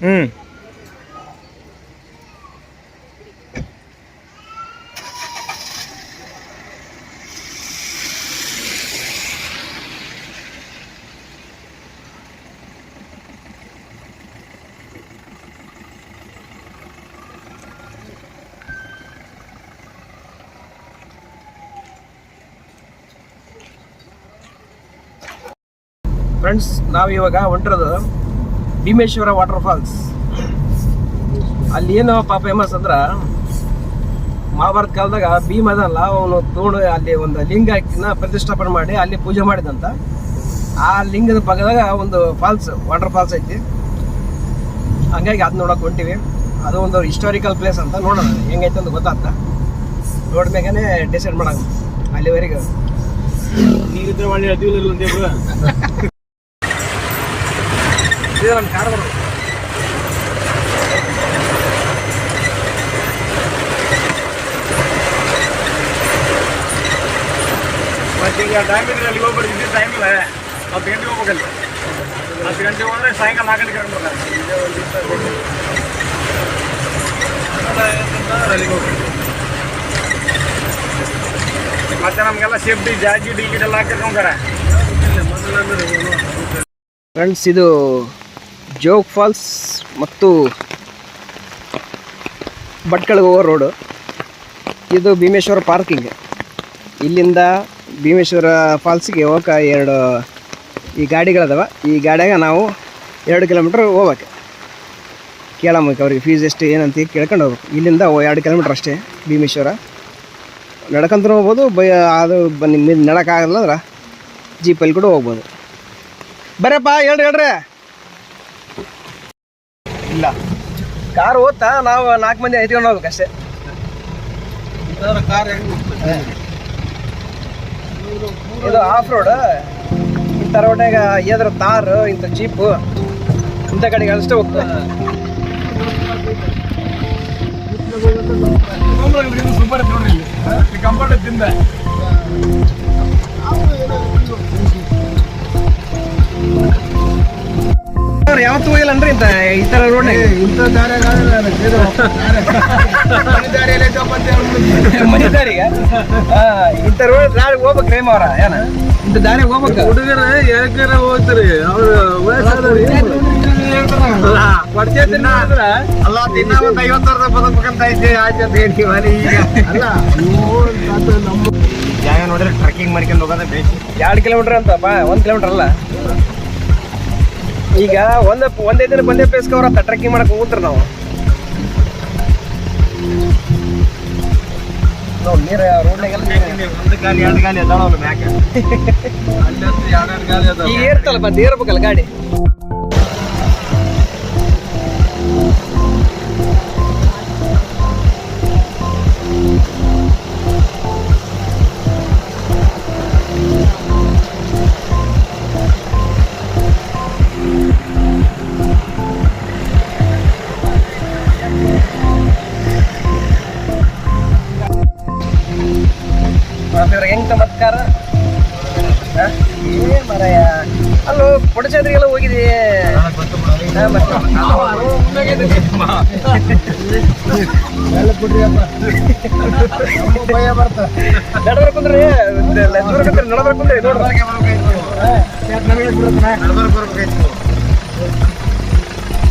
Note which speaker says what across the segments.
Speaker 1: ಹ್ಞೂ
Speaker 2: ಫ್ರೆಂಡ್ಸ್ ನಾವು ಇವಾಗ ಹೊಂಟಿರೋದು ಭೀಮೇಶ್ವರ ವಾಟರ್ ಫಾಲ್ಸ್ ಅಲ್ಲಿ ಏನು ಪಾಪ ಫೇಮಸ್ ಅಂದ್ರೆ ಮಹಾಭಾರತ ಕಾಲದಾಗ ಭೀಮ್ ಅದಲ್ಲ ಅವನು ತೋಣ ಅಲ್ಲಿ ಒಂದು ಲಿಂಗನ ಪ್ರತಿಷ್ಠಾಪನೆ ಮಾಡಿ ಅಲ್ಲಿ ಪೂಜೆ ಮಾಡಿದಂತ. ಆ ಲಿಂಗದ ಪಕ್ಕದಾಗ ಒಂದು ಫಾಲ್ಸ್ ವಾಟರ್ ಫಾಲ್ಸ್ ಐತಿ. ಹಂಗಾಗಿ ಅದು ನೋಡಕ್ ಹೊಂಟಿವಿ. ಅದು ಒಂದು ಹಿಸ್ಟಾರಿಕಲ್ ಪ್ಲೇಸ್ ಅಂತ ನೋಡೋಣ ಹೆಂಗೈತೆ ಅಂತ ಗೊತ್ತಾಗ್ತ. ನೋಡ್ಮೇಗನೆ ಡಿಸೈಡ್ ಮಾಡೋಣ ಅಲ್ಲಿವರೆಗೆ.
Speaker 1: ನೀರಿದ್ರೆ ಒಳ್ಳೆ ಅದಿಲ್ಲ
Speaker 2: ಇದು ನಮ್ಮ ಕಾರ್ ಬರೋದು.
Speaker 1: ಮತ್ತೆ ಈಗ ಟೈಮ್ ಇದ್ರೆ ಅಲ್ಲಿ ಹೋಗ್ಬಾರ್ದು ಇದ್ದ ಟೈಮ್ ಇಲ್ಲ ಹತ್ತು ಗಂಟೆಗೆ ಹೋಗ್ಬೇಕಲ್ಲಿ. ಹತ್ತು ಗಂಟೆಗೆ ಹೋದ್ರೆ ಸಾಯಂಕಾಲ ನಾಲ್ಕು ಗಂಟೆಗೆ ಕರ್ಕೊಂಡು ಅಲ್ಲಿಗೆ ಹೋಗ್ಬೇಕು ಮತ್ತೆ ನಮಗೆಲ್ಲ ಸೇಫ್ಟಿ ಜಾಜಿ ಟಿಕೆಟ್ ಹಾಕಿರ್ಕೊಂತಾರೆ
Speaker 2: ಫ್ರೆಂಡ್ಸ್ ಇದು ಜೋಗ್ ಫಾಲ್ಸ್ ಮತ್ತು ಭಟ್ಕಳಗೆ ಹೋಗೋ ರೋಡು. ಇದು ಭೀಮೇಶ್ವರ ಪಾರ್ಕಿಂಗ್. ಇಲ್ಲಿಂದ ಭೀಮೇಶ್ವರ ಫಾಲ್ಸಿಗೆ ಹೋಗಕ್ಕೆ ಎರಡು ಈ ಗಾಡಿಗಳದಾವ. ಈ ಗಾಡಿಯಾಗ ನಾವು ಎರಡು ಕಿಲೋಮೀಟ್ರ್ ಹೋಗ್ಬೇಕು. ಕೇಳಬೇಕು ಅವ್ರಿಗೆ ಫೀಸ್ ಎಷ್ಟು ಏನಂತ ಕೇಳ್ಕೊಂಡು ಹೋಗ್ಬೇಕು. ಇಲ್ಲಿಂದ ಎರಡು ಕಿಲೋಮೀಟ್ರ್ ಅಷ್ಟೇ ಭೀಮೇಶ್ವರ. ನಡ್ಕೊಂತನೂ ಹೋಗ್ಬೋದು, ಬೈ ಅದು ಬನ್ನಿ ನಡಕ್ಕಾಗಲ್ಲ ಅಂದ್ರೆ ಜೀಪಲ್ಲಿ ಕೂಡ ಹೋಗ್ಬೋದು. ಬರಪ್ಪ ಹೇಳ್ರಿ ಹೇಳ್ರಿ. ಇಲ್ಲ. ಕಾರ್ ಓದ್ತಾ ನಾವು ನಾಲ್ಕು ಮಂದಿ ಐತ್ಕೊಂಡು ಹೋಗ್ಬೇಕಷ್ಟೇ. ಇದು ಆಫ್ ರೋಡ್ ಇಂಥ ರೋಡ್ನಾಗ ಎದ್ರ ತಾರು ಇಂಥ ಜೀಪು ಇಂಥ ಕಡೆಗೆ ಅಷ್ಟೇ ಹೋಗ್ತದೆ
Speaker 1: ಸೂಪರ್ ನೋಡ್ರಿ ಕಂಫರ್ಟ್ ತಿಂದ
Speaker 2: ಇಂಥ ಈ ಥರ ರೋಡ್ನಾಗ
Speaker 1: ಇಂಥ
Speaker 2: ಮನೆ ದಾರಿಗೆ? ಹಾ, ಇಂಥ ರೋಡ್ ದಾರಿ ಹೋಗ್ಬೇಕು ರೇಮ್ ಅವ್ರ ಏನ? ಇಂಥ ದಾರಿ ಹೋಗ್ಬೇಕು?
Speaker 1: ಹುಡುಗರ ಯಾಕಾರ ಹೋಗ್ತಾರೆ ಅವ್ರು ಅಲ್ಲ ದಿನ ಒಂದು ಐವತ್ತು ವರ್ಷ ಬದುಕಂತ ಇದ್ದೆ ಆಯ್ತು ಅಂತ ಹೇಳ್ತೀವಿ ಮನೆ ಈಗ. ಅಲ್ಲ ಜಾಗ ನೋಡಿದ್ರೆ ಟ್ರೆಕ್ಕಿಂಗ್ ಮಾಡ್ಕೊಂಡು ಹೋಗೋದೇ ಬೇಸಿ
Speaker 2: ಎರಡು ಕಿಲೋಮೀಟರ್ ಅಂತ ಬಾ ಒಂದು ಕಿಲೋಮೀಟರ್ ಅಲ್ಲ. ಈಗ ಒಂದ ಒಂದೇ ದಿನ ಬಂದೇ ಪ್ಲೇಸ್ಗೆ ಅವ್ರ ಟ್ರೆಕ್ಕಿಂಗ್ ಮಾಡಕ್ ಹೋಗ್ತಾರೆ ನಾವು. ನಾವು ನೀರು ರೋಡ್ನಾಗೆಲ್ಲ
Speaker 1: ಒಂದು ಗಾಲಿ ಎರಡು ಗಾಲಿ ಅದಾವ ಅವ್ನು ಮ್ಯಾಕೆ. ಅಲ್ಲಿ ಎರಡು ಗಾಲಿ ಅದಾವ.
Speaker 2: ಈಗ ಏರ್ತಲ್ಲ ಬಂದು ಏರ್ಬೇಕಲ್ಲ ಗಾಡಿ?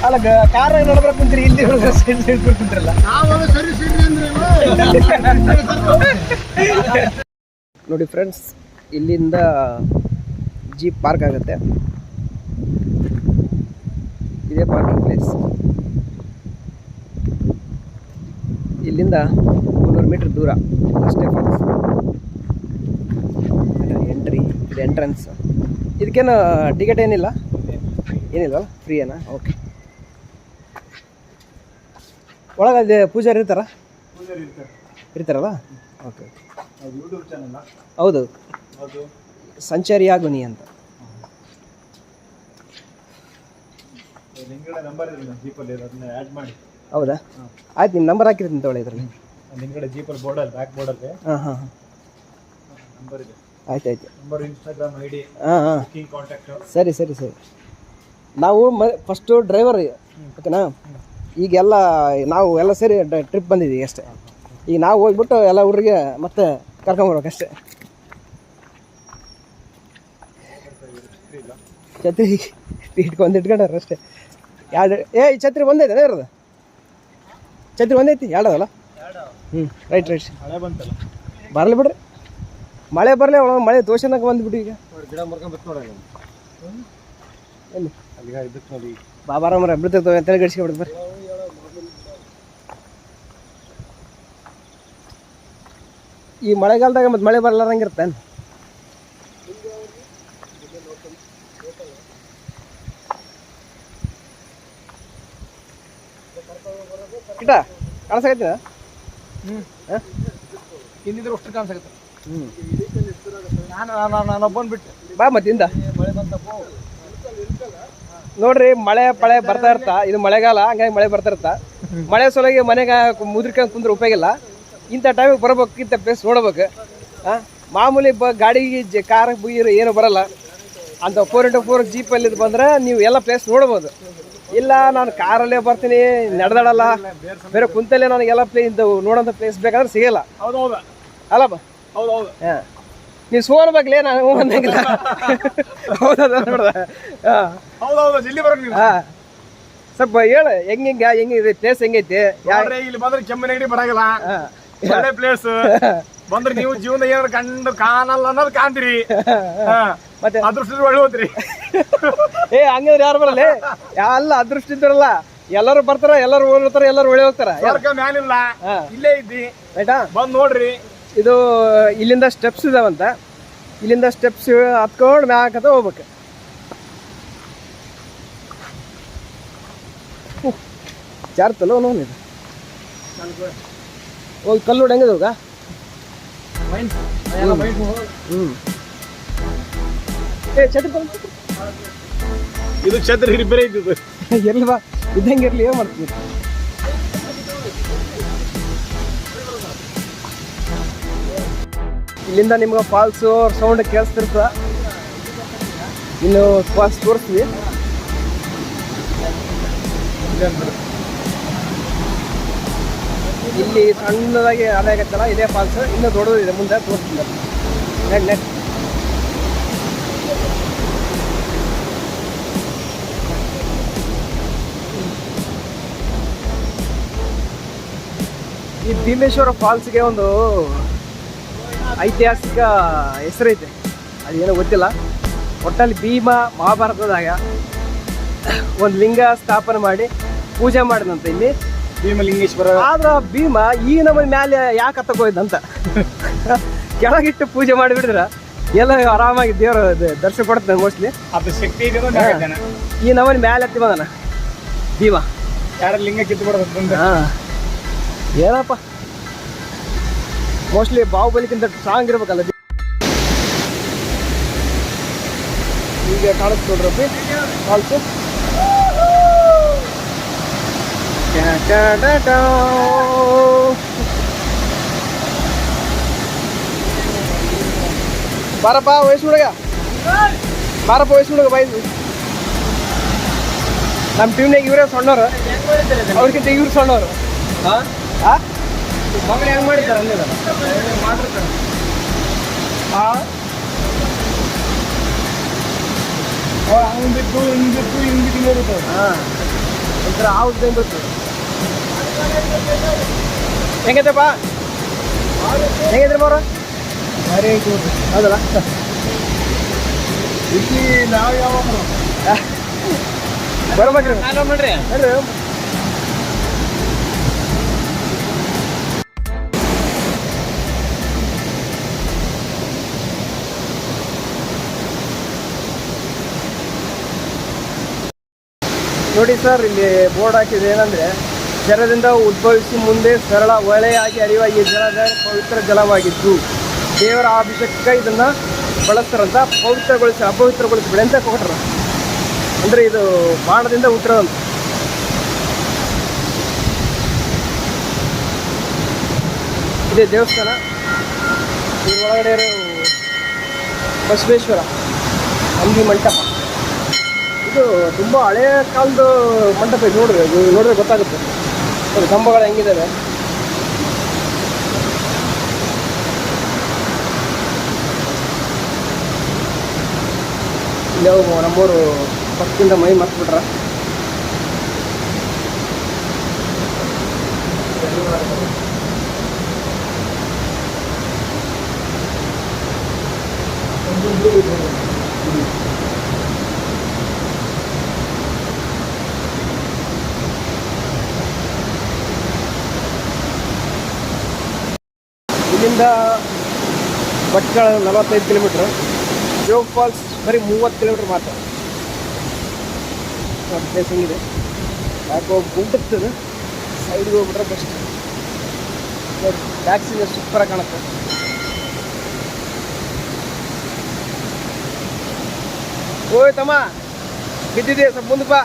Speaker 2: ಅಲ್ಲ ಕಾರ್ ನಡ್ಬರ್ಕ್ ಕುಂತೀರಿ ಇಲ್ಲಿ ಸೈಡ್ ನೋಡಿ ಫ್ರೆಂಡ್ಸ್ ಇಲ್ಲಿಂದ ಜೀಪ್ ಪಾರ್ಕ್ ಆಗುತ್ತೆ. ಇದೇ ಪಾರ್ಕಿಂಗ್ ಪ್ಲೇಸ್ ಇಲ್ಲಿಂದ ಮುನ್ನೂರು ಮೀಟ್ರ್ ದೂರ. ಅಷ್ಟೇ ಎಂಟ್ರಿ ಇದು ಎಂಟ್ರೆನ್ಸ್ ಇದಕ್ಕೇನು ಟಿಕೆಟ್ ಏನಿಲ್ಲ? ಏನಿಲ್ವಲ್ಲ ಫ್ರೀ ಏನಾ ಓಕೆ ಒಳಗೆ ಪೂಜಾರಿ ಇರ್ತಾರ? ಇರ್ತಾರಲ್ಲ? ಓಕೆ ಹೌದು. ಸಂಚಾರಿ ಆಗುನಿ ಅಂತ. ಹೌದಾ? ಆಯ್ತು ನಿಮ್ಮ ನಂಬರ್ ಹಾಕಿರ್ತೀನಿ ತಗೊಳ್ಳಿ ಇದ್ರಲ್ಲಿ.
Speaker 1: ನಿಂಗಡೆ ಜೀಪಲ್ಲಿ ಬೋರ್ಡಲ್ಲಿ ಬ್ಯಾಕ್ ಬೋರ್ಡಲ್ಲಿ
Speaker 2: ಹಾಂ ಹಾಂ. ಆಯ್ತು ಆಯ್ತು.
Speaker 1: ನಂಬರ್ ಇನ್ಸ್ಟಾಗ್ರಾಮ್ ಐ ಡಿ
Speaker 2: ಹಾಂ ಹಾಂ.
Speaker 1: ಕಾಂಟ್ಯಾಕ್ಟ್
Speaker 2: ಸರಿ ಸರಿ ಸರಿ. ನಾವು ಮ ಫಸ್ಟು ಡ್ರೈವರ್ ಓಕೆನಾ ಈಗೆಲ್ಲ ನಾವು ಎಲ್ಲ ಸೇರಿ ಟ್ರಿಪ್ ಬಂದಿದ್ದೀವಿ ಅಷ್ಟೇ. ಈಗ ನಾವು ಹೋಗ್ಬಿಟ್ಟು ಎಲ್ಲ ಹುಡುಗರಿಗೆ ಮತ್ತೆ ಕರ್ಕೊಂಬರ್ಬೇಕಷ್ಟೇ ಛತ್ರಿ ಇಟ್ಕೊಂಡು ಇಟ್ಕೊಂಡಾರ ಅಷ್ಟೇ. ಎರಡು ಏ ಈ ಛತ್ರಿ ಒಂದೈತೆ ಇರೋದು? ಛತ್ರಿ ಒಂದೈತಿ ಎರಡದಲ್ಲ? ಹ್ಞೂ ರೈಟ್ ರೈಟ್ ಬರಲಿ ಬಿಡ್ರಿ. ಮಳೆ ಬರಲೇ ಒಳಗೆ ಮಳೆ ದೋಷನಾಗ ಬಂದ್ಬಿಟ್ಟು ಈಗ.
Speaker 1: ಗಿಡ ಮರ್ಕೊಂಡ್ ನೋಡಿ
Speaker 2: ಎಲ್ಲಿ?
Speaker 1: ಅಲ್ಲಿ ಇದಕ್ಕೆ ನೋಡಿ.
Speaker 2: ಬಾಬಾರ ಮರ ಬಿಡ್ತಿರ್ತವೆ ಅಂತೇಳಿ ಗಡಿಸ್ಕೊಂಡ್ಬಿಡ್ತು ಬರ್ರಿ ಈ ಮಳೆಗಾಲದಾಗ ಮತ್ತೆ ಮಳೆ ಬರ್ಲಾರಂಗಿರುತ್ತೆ ಕಿಟ ಕಾಣಿಸಾಕತ್ತೀನ
Speaker 1: ಹ್ಞೂ
Speaker 2: ಹಾಂ?
Speaker 1: ಹಿಂದಿದ್ರೆ ಅಷ್ಟು ಕಾಣಿಸುತ್ತೆ
Speaker 2: ಹ್ಞೂ
Speaker 1: ನಾನು ಬಿಟ್ಟೆ
Speaker 2: ಬಾ ಮತ್ತಿಂದ
Speaker 1: ಮಳೆ ಬಂತಪ್ಪೋ
Speaker 2: ನೋಡ್ರಿ ಮಳೆ ಪಳೆ ಬರ್ತಾ ಇರ್ತಾ ಇದು ಮಳೆಗಾಲ ಹಂಗಾಗಿ ಮಳೆ ಬರ್ತಾ ಇರ್ತಾ. ಮಳೆ ಸೊಲಗಿ ಮನೆಗೆ ಮುದ್ರಿಕೊಂಡು ಕುಂದ್ರೆ ಉಪಯೋಗ ಇಲ್ಲ. ಇಂಥ ಟೈಮಿಗೆ ಬರಬೇಕು ಇಂಥ ಪ್ಲೇಸ್ ನೋಡ್ಬೇಕು. ಮಾಮೂಲಿ ಬ ಗಾಡಿಗೆ ಜ ಕಾರ್ ಏನು ಬರಲ್ಲ. ಅಂತ ಫೋರ್ ಇಂಟು ಫೋರ್ ಜೀಪಲ್ಲಿ ಬಂದ್ರೆ ನೀವು ಎಲ್ಲ ಪ್ಲೇಸ್ ನೋಡ್ಬೋದು. ಇಲ್ಲ ನಾನು ಕಾರಲ್ಲೇ ಬರ್ತೀನಿ ನಡೆದಾಡಲ್ಲ. ಬೇರೆ ಕುಂತಲ್ಲೇ ನನಗೆಲ್ಲ ಪ್ಲೇ ಇದ್ದು ನೋಡೋಂಥ ಪ್ಲೇಸ್ ಬೇಕಾದ್ರೆ ಸಿಗಲ್ಲ.
Speaker 1: ಹೌದು ಹೌದು.
Speaker 2: ಅಲ್ಲಪ್ಪ
Speaker 1: ಹೌದು ಹೌದು
Speaker 2: ಹಾಂ. ನೀವು ಸೋಲ್ಬೇಕಲೇ ನಾನು ಹ್ಞೂ ಅನ್ನಂಗಿಲ್ಲ. ಹೌದದ ನೋಡ್ದ ಹಾಂ.
Speaker 1: ಹೌದು ಹೌದು ಜಲ್ದಿ ಬರೋದು ನೀವು?
Speaker 2: ಹಾ. ಸ್ವಲ್ಪ ಹೇಳು ಹೆಂಗ್ ಹೆಂಗ ಹೆಂಗಿದೆ ಪ್ಲೇಸ್ ಹೆಂಗೈತಿ? ಯಾ
Speaker 1: ಇಲ್ಲಿ ಬಂದ್ರೆ ಕೆಮ್ಮು ನೆಗಡಿ ಬರಂಗಿಲ್ಲ. ಒಳ್ಳೆ ಪ್ಲೇಸ್ ಬಂದ್ರೆ ನೀವು ಜೀವನ ಏನಾದ್ರು ಕಂಡು ಕಾಣಲ್ಲ ಅನ್ನೋದು ಕಾಣ್ತೀರಿ.
Speaker 2: ಮತ್ತೆ?
Speaker 1: ಅದೃಷ್ಟ ಒಳ್ಳೆ ಹೋತ್ರಿ.
Speaker 2: ಏ ಹಂಗಂದ್ರೆ ಯಾರು ಬರಲ್ಲ? ಎಲ್ಲ ಅದೃಷ್ಟ ಇದ್ರಲ್ಲ ಎಲ್ಲರೂ ಬರ್ತಾರ ಎಲ್ಲರೂ ಓಡ್ತಾರ ಎಲ್ಲರೂ ಒಳ್ಳೆ ಹೋಗ್ತಾರ.
Speaker 1: ಮ್ಯಾಲಿಲ್ಲ. ಇಲ್ಲೇ ಇದ್ದಿ.
Speaker 2: ಆಯ್ತಾ?
Speaker 1: ಬಂದ್ ನೋಡ್ರಿ.
Speaker 2: ಇದು ಇಲ್ಲಿಂದ ಸ್ಟೆಪ್ಸ್ ಇದಾವಂತ. ಇಲ್ಲಿಂದ ಸ್ಟೆಪ್ಸ್ ಹತ್ಕೊಂಡು ಮ್ಯಾಕತ್ತ ಹೋಗ್ಬೇಕು. ಜಾರ್ತಲ್ಲ ನೋವು ಇದು ಹೋಗಿ ಕಲ್ಲು ಹೆಂಗದ ಹೋಗ ಹ್ಞೂ ಏ ಛತ್ರಿ.
Speaker 1: ಇದು ಛತ್ರಿ ರಿಪೇರಿ ಇದ್ದಿದ್ದು.
Speaker 2: ಎಲ್ಲಿ ಬಾ. ಇದ್ದಂಗೆ ಇರಲಿ ಏನು ಮಾಡ್ತೀವಿ ಇಲ್ಲಿಂದ ನಿಮ್ಗೆ ಫಾಲ್ಸು ಸೌಂಡ್ ಕೇಳಿಸ್ತಿರ್ತದ. ಇನ್ನು ಫಾಲ್ಸ್ ತೋರಿಸ್ತೀವಿ. ಇಲ್ಲಿ ಸಣ್ಣದಾಗಿ ಅಲೆ ಆಗತ್ತಲ್ಲ, ಇದೇ ಫಾಲ್ಸ್ ಇನ್ನೂ ದೊಡ್ಡದಿದೆ, ಮುಂದೆ ತೋರಿಸ್ತೀನಿ. ನೆಟ್ ನೆಟ್ ಈ ಭೀಮೇಶ್ವರ ಫಾಲ್ಸ್ಗೆ ಒಂದು ಐತಿಹಾಸಿಕ ಹೆಸರೈತೆ ಅದೇನೋ ಗೊತ್ತಿಲ್ಲ. ಒಟ್ಟಲ್ಲಿ ಭೀಮ ಮಹಾಭಾರತದಾಗ ಒಂದು ಲಿಂಗ ಸ್ಥಾಪನೆ ಮಾಡಿ ಪೂಜೆ ಮಾಡಿದಂತ ಇಲ್ಲಿ.
Speaker 1: ಭೀಮಲಿಂಗೇಶ್ವರ.
Speaker 2: ಆದ್ರೆ ಭೀಮ ಈ ನಮ್ಮ ಮ್ಯಾಲೆ ಯಾಕೆ ಹೋಯ್ತಂತ ಹೋಯ್ದಂತ? ಕೆಳಗಿಟ್ಟು ಪೂಜೆ ಮಾಡಿಬಿಡಿದ್ರ ಎಲ್ಲ ಆರಾಮಾಗಿ ದೇವರು ದರ್ಶನ ಕೊಡ್ತಾನೆ ಮೋಸ್ಟ್ಲಿ
Speaker 1: ಅದು ಶಕ್ತಿ.
Speaker 2: ಈ ನಮ್ಮನೆ ಮ್ಯಾಲೆ ಹತ್ತಿ ಬಂದನ ಭೀಮ.
Speaker 1: ಯಾರ ಲಿಂಗ ಕಿತ್ತು
Speaker 2: ಹಾ. ಏನಪ್ಪ? ಮೋಸ್ಟ್ಲಿ ಬಾಹುಬಲಿಗಿಂತ ಸ್ಟ್ರಾಂಗ್ ಇರ್ಬೇಕಲ್ಲ. ಈಗ ಕಾಣಿಸ್ಕೊಡ್ರಪ್ಪಿ ಫಾಲ್ಸು ಬಾರಪ್ಪ ವಯಸ್ಸು ಹುಡುಗ. ಬಾರಪ್ಪ ವಯಸ್ಸು ಹುಡುಗ ಬಾಯ್. ನಮ್ಮ ಟೀಮ್ನಾಗ ಇವರೇ ಸಣ್ಣವರು. ಅವ್ರಿಗಿಂತ ಇವ್ರು ಸಣ್ಣವ್ರು. ಆ? ಮಗಳು ಹೆಂಗ್ ಮಾಡಿದ್ದಾರೆ ಆ?
Speaker 1: ಹಂಗೆ ಬಿತ್ತು ಹಿಂಗೆ ಬಿತ್ತು ಹಿಂಗೆ ಬಿಟ್ಟು ಹಿಂಗ್ ಹೋಗುತ್ತೆ
Speaker 2: ಹಾಂ. ಒಂಥರ ಇದ್ದಂಗೆ ಬರ್ತದೆ ಹೆಂಗೈತಪ್ಪ? ಹೆಂಗೈತ್ರಿ ಮಾರ
Speaker 1: ಭಾರಿ ಐತಿ.
Speaker 2: ಹೌದಲ್ಲ?
Speaker 1: ಇಲ್ಲಿ ನಾವು ಯಾವಾಗ
Speaker 2: ಬರ್ಬೇಕ್ರಿ.
Speaker 1: ಮಾಡ್ರಿ.
Speaker 2: ಬರ್ರಿ ನೋಡಿ ಸರ್, ಇಲ್ಲಿ ಬೋರ್ಡ್ ಹಾಕಿದೆ ಏನಂದ್ರೆ ಜಲದಿಂದ ಉದ್ಭವಿಸಿ ಮುಂದೆ ಸರಳ ಒಳೆಯಾಗಿ ಹರಿಯುವ ಈ ಜಲದ ಪವಿತ್ರ ಜಲವಾಗಿತ್ತು ದೇವರ ಅಭಿಷೇಕಕ್ಕೆ ಇದನ್ನ ಬಳಸ್ತಾರಂತ ಪವಿತ್ರಗೊಳಿಸಿ ಅಪವಿತ್ರಗೊಳಿಸಿ ಅಂತ ಕೊಟ್ರ ಅಂದ್ರೆ ಇದು ಬಾಣದಿಂದ ಹುಟ್ಟಿರೋದಂತ ಇದೆ ದೇವಸ್ಥಾನ. ಒಳಗಡೆ ಬಸವೇಶ್ವರ ಅಂಗಿ ಮಂಟಪ. ಇದು ತುಂಬ ಹಳೆಯ ಕಾಲದ ಮಂಟಪ ಇದು ಇದು ನೋಡಿದ್ರೆ ಗೊತ್ತಾಗುತ್ತೆ. ನೋಡಿ ಕಂಬಗಳು ಹೆಂಗಿದ್ದಾವೆ ಇಲ್ಲಿ ನಮ್ಮೂರು ಪಕ್ಕದಿಂದ ಮೈ ಮರ್ತ್ಬಿಟ್ರ. ಇಲ್ಲಿಂದ ಭಟ್ಕಳ ನಲವತ್ತೈದು ಕಿಲೋಮೀಟ್ರ್. ಜೋಗ್ ಫಾಲ್ಸ್ ಬರೀ ಮೂವತ್ತು ಕಿಲೋಮೀಟ್ರ್ ಮಾತ್ರ. ಪ್ಲೇಸ್ ಇದೆ ಯಾಕೋ ಗುಂಟುತ್ತದೆ ಸೈಡ್ಗೆ ಹೋಗ್ಬಿಟ್ರೆ ಬೆಸ್ಟ್ ಸೀನ್ ಸೂಪರಾಗಿ ಕಾಣುತ್ತೆ. ಓಯ್ ತಮ್ಮ ಬಿದ್ದಿದೆ ಸ್ವಲ್ಪ ಮುಂದೆ ಬಾ.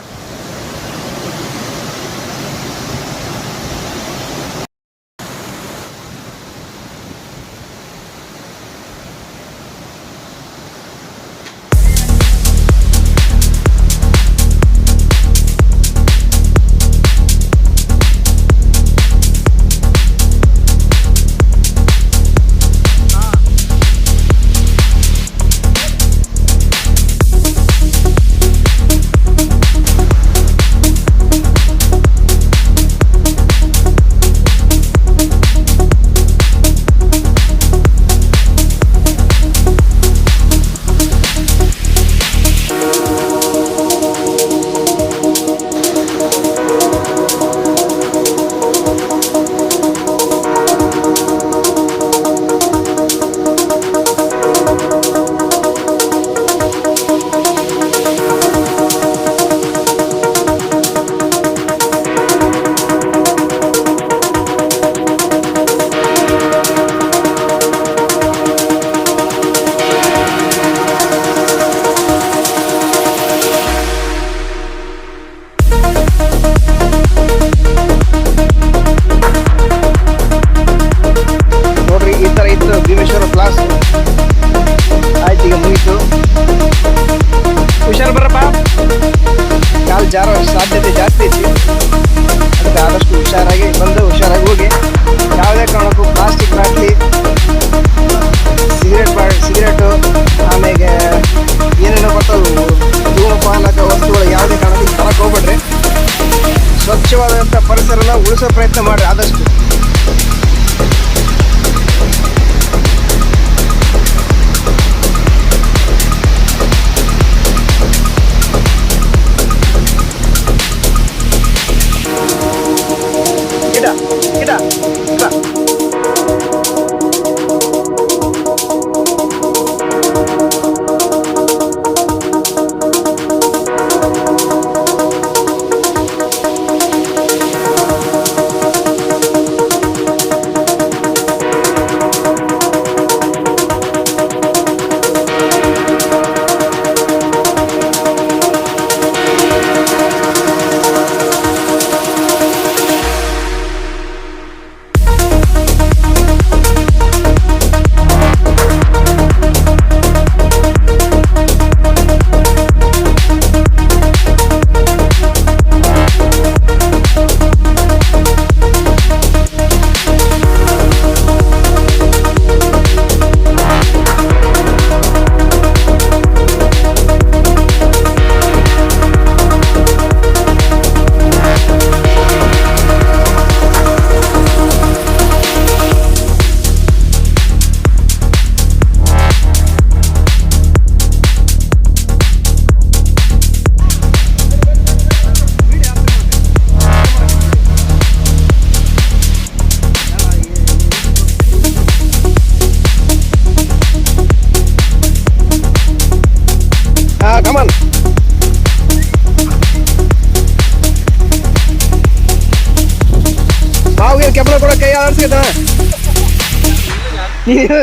Speaker 2: ನೀನು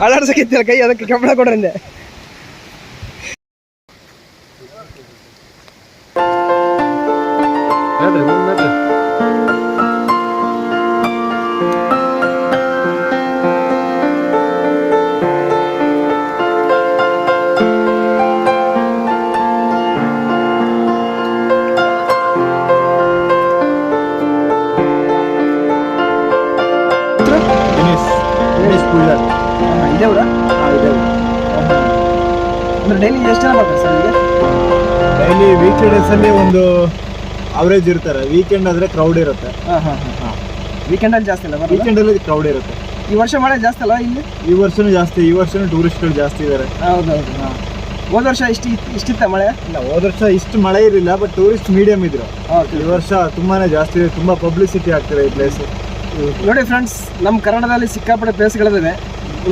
Speaker 2: ಅಲಾಡ್ಸಕಿತ್ತಿಲ್ಲ ಕೈ ಅದಕ್ಕೆ ಕೆಬ್ಬಳ ಕೊಡ್ರಂದೆ ಡೈಲಿ ಎಷ್ಟು ಜನ ಬರ್ತಾರೆ ಸರ್ ನಿಮಗೆ?
Speaker 1: ಡೈಲಿ ವೀಕ್ ಡೇಸಲ್ಲಿ ಒಂದು ಅವರೇಜ್ ಇರ್ತಾರೆ. ವೀಕೆಂಡ್ ಆದರೆ ಕ್ರೌಡ್ ಇರುತ್ತೆ.
Speaker 2: ಹಾಂ ಹಾಂ ಹಾಂ ವೀಕೆಂಡಲ್ಲಿ ಜಾಸ್ತಿ ಅಲ್ಲ ಬರೋದು?
Speaker 1: ವೀಕೆಂಡಲ್ಲಿ ಕ್ರೌಡ್ ಇರುತ್ತೆ.
Speaker 2: ಈ ವರ್ಷ ಮಳೆ ಜಾಸ್ತಿ ಅಲ್ಲ ಇಲ್ಲಿ?
Speaker 1: ಈ ವರ್ಷನೂ ಜಾಸ್ತಿ ಈ ವರ್ಷನೂ ಟೂರಿಸ್ಟ್ಗಳು ಜಾಸ್ತಿ ಇದ್ದಾರೆ
Speaker 2: ಹೌದು ಹೌದು ಹಾಂ. ಹೋದ ವರ್ಷ ಇಷ್ಟು ಇಷ್ಟಿತ್ತ ಮಳೆ?
Speaker 1: ಇಲ್ಲ ಹೋದ ವರ್ಷ ಇಷ್ಟು ಮಳೆ ಇರಲಿಲ್ಲ ಬಟ್ ಟೂರಿಸ್ಟ್ ಮೀಡಿಯಂ ಇದ್ರು. ಈ ವರ್ಷ ತುಂಬಾ ಜಾಸ್ತಿ ಇದೆ ತುಂಬ ಪಬ್ಲಿಸಿಟಿ ಆಗ್ತಿದೆ ಈ ಪ್ಲೇಸ್
Speaker 2: ನೋಡಿ ಫ್ರೆಂಡ್ಸ್ ನಮ್ಮ ಕನ್ನಡದಲ್ಲಿ ಸಿಕ್ಕಾಪಟ್ಟೆ ಪ್ಲೇಸ್ಗಳಿದ್ದಾವೆ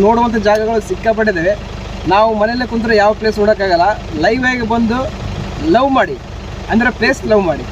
Speaker 2: ನೋಡುವಂಥ ಜಾಗಗಳು ಸಿಕ್ಕಾಪಟ್ಟೆ ಇದ್ದಾವೆ ನಾವು ಮನೆಯಲ್ಲೇ ಕುಂತ್ರೆ ಯಾವ ಪ್ಲೇಸ್ ನೋಡೋಕ್ಕಾಗಲ್ಲ. ಲೈವ್ ಆಗಿ ಬಂದು ಲವ್ ಮಾಡಿ. ಅಂದರೆ ಪ್ಲೇಸ್ ಲವ್ ಮಾಡಿ.